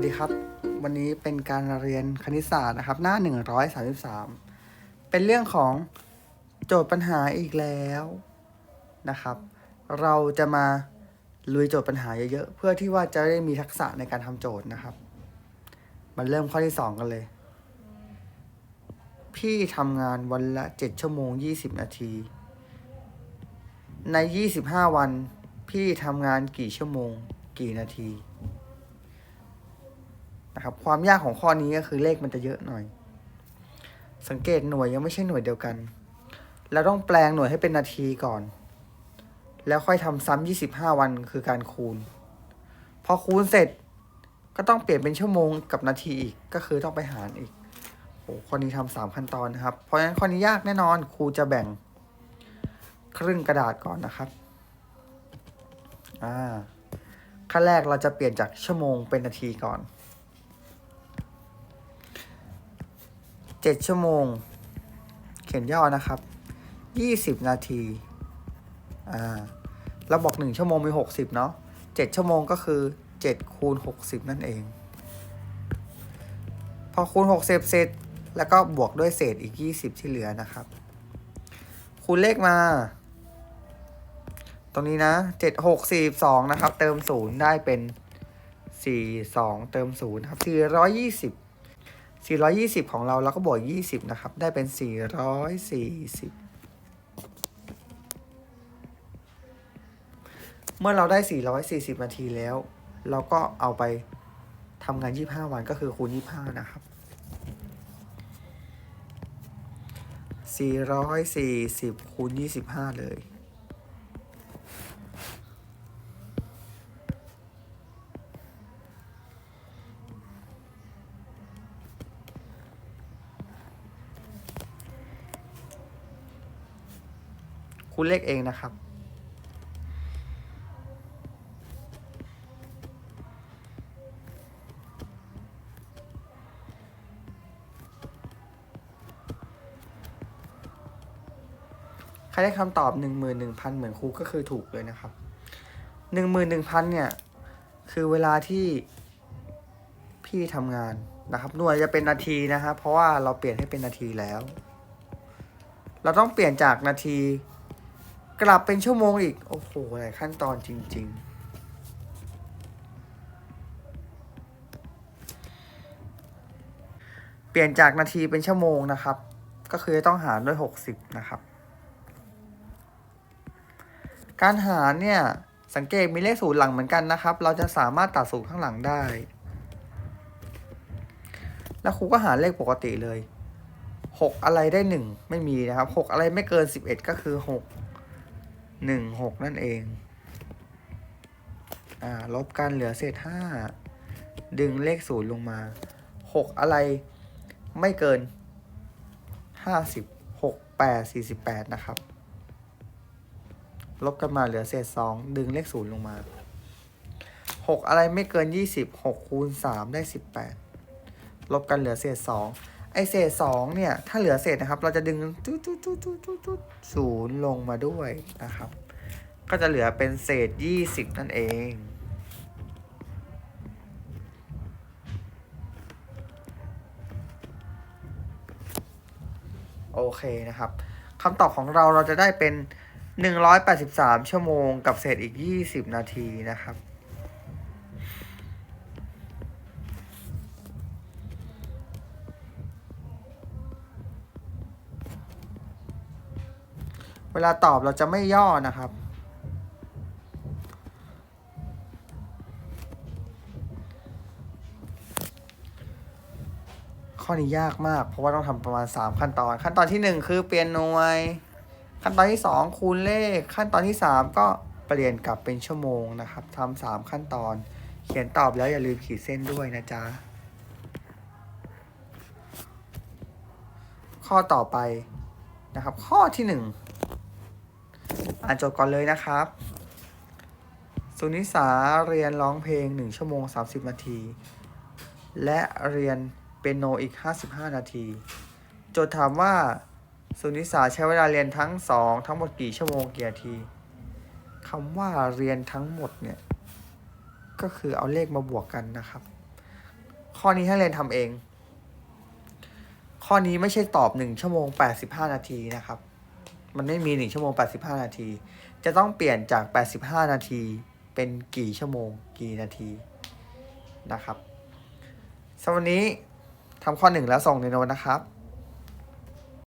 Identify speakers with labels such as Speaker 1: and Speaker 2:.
Speaker 1: วัสดีครับ วันนี้เป็นการเรียนคณิตศาสตร์นะครับ หน้า 133 เป็นเรื่องของโจทย์ปัญหาอีกแล้วนะครับ เราจะมาลุยโจทย์ปัญหาเยอะๆ เพื่อที่ว่าจะได้มีทักษะในการทำโจทย์นะครับ มันเริ่มข้อที่ 2 กันเลย พี่ทำงานวันละ 7 ชั่วโมง 20 นาที ใน 25 วัน พี่ทำงานกี่ชั่วโมง กี่นาที นะครับ ความยากของข้อนี้ก็คือเลขมันจะเยอะหน่อย สังเกตหน่วยยังไม่ใช่หน่วยเดียวกัน เราต้องแปลงหน่วยให้เป็นนาทีก่อน แล้วค่อยทำซ้ำ25 วันคือการคูณ พอคูณเสร็จก็ต้องเปลี่ยนเป็นชั่วโมงกับนาทีอีก ก็คือต้องไปหารอีกโอ้ข้อนี้ทำสามขั้นตอนนะครับ เพราะฉะนั้นข้อนี้ยากแน่นอน ครูจะแบ่งครึ่งกระดาษก่อนนะครับ อ่า ขั้นแรกเราจะเปลี่ยนจากชั่วโมงเป็นนาทีก่อน เจ็ดชั่วโมง เขียนย่อนะครับยี่สิบนาทีอ่าเราบอกหนึ่งชั่วโมงมีหกสิบเนาะเจ็ดชั่วโมงก็คือเจ็ดคูณหกสิบนั่นเอง พอคูณหกสิบเสร็จ แล้วก็บวกด้วยเศษอีกยี่สิบที่เหลือนะครับ คูณเลขมา ตรงนี้นะเจ็ดหกสี่สองนะครับ เติมศูนย์ได้เป็นสี่สองเติมศูนย์ครับสี่ร้อยยี่สิบ 420 ของเราเราก็บวก 20 นะครับ ได้เป็น 440เมื่อเราได้ 440 นาทีแล้ว เราก็เอาไปทำงาน 25 วันก็คือคูณ 25 นะครับ 440 คูณ 25 เลย คูณเลขเองนะครับ ใครได้คำตอบหนึ่งหมื่นหนึ่งพันเหมือนครูก็คือถูกเลยนะครับหนึ่งหมื่นหนึ่งพันเนี่ย คือเวลาที่พี่ทำงานนะครับ หน่วยจะเป็นนาทีนะครับ เพราะว่าเราเปลี่ยนให้เป็นนาทีแล้ว เราต้องเปลี่ยนจากนาที กลับเป็นชั่วโมงอีก โอ้โหหลายขั้นตอนจริง ๆเปลี่ยนจากนาทีเป็นชั่วโมงนะครับ ก็คือต้องหารด้วย 60 นะครับ การหารเนี่ย สังเกตมีเลขศูนย์หลังเหมือนกันนะครับ เราจะสามารถตัดศูนย์ข้างหลังได้ แล้วครูก็หารเลขปกติเลย 6 อะไรได้ 1 ไม่มีนะครับ 6 อะไรไม่เกิน 11 ก็คือ 6 หนึ่งหกนั่นเอง อ่า ลบกันเหลือเศษห้าดึงเลขศูนย์ลงมาหกอะไรไม่เกินห้าสิบหกแปดสี่สิบแปดนะครับ ลบกันมาเหลือเศษสองดึงเลขศูนย์ลงมาหกอะไรไม่เกินยี่สิบหกคูณสามได้สิบแปดลบกันเหลือเศษสอง อเศษสองเนี่ย ถ้าเหลือเศษนะครับ เราจะดึงจุดจุดจุดจุดจุดจุดศูนย์ลงมาด้วยนะครับ ก็จะเหลือเป็นเศษยี่สิบนั่นเองโอเคนะครับคำตอบของเราเราจะได้เป็น 183 ชั่วโมงกับเศษอีก 20 นาทีนะครับ วลาตอบเราจะไม่ย่อนะครับ ข้อนี้ยากมาก เพราะว่าต้องทำประมาณ 3 ขั้นตอน ขั้นตอนที่ 1 คือเปลี่ยนหน่วย ขั้นตอนที่ 2 คูณเลข ขั้นตอนที่ 3 ก็เปลี่ยนกลับเป็นชั่วโมงนะครับทำสามขั้นตอน เขียนตอบแล้วอย่าลืมขีดเส้นด้วยนะจ๊ะข้อต่อไปนะครับ ข้อที่1 อ่านโจทย์ก่อนเลยนะครับ สุนิสาเรียนร้องเพลง 1 ชั่วโมง 30 นาที และเรียนเปียโนอีก 55 นาที โจทย์ถามว่า สุนิสาใช้เวลาเรียนทั้งสองทั้งหมดกี่ชั่วโมงกี่นาทีคำว่าเรียนทั้งหมดเนี่ย ก็คือเอาเลขมาบวกกันนะครับ ข้อนี้ให้เรียนทำเอง ข้อนี้ไม่ใช่ตอบหนึ่งชั่วโมงแปดสิบห้านาทีนะครับ มันไม่มีหนึ่งชั่วโมงแปดสิบห้านาที จะต้องเปลี่ยนจากแปดสิบห้านาทีเป็นกี่ชั่วโมงกี่นาทีนะครับสำหรับวันนี้ทำข้อหนึ่งแล้วส่งในโน้ตนะครับ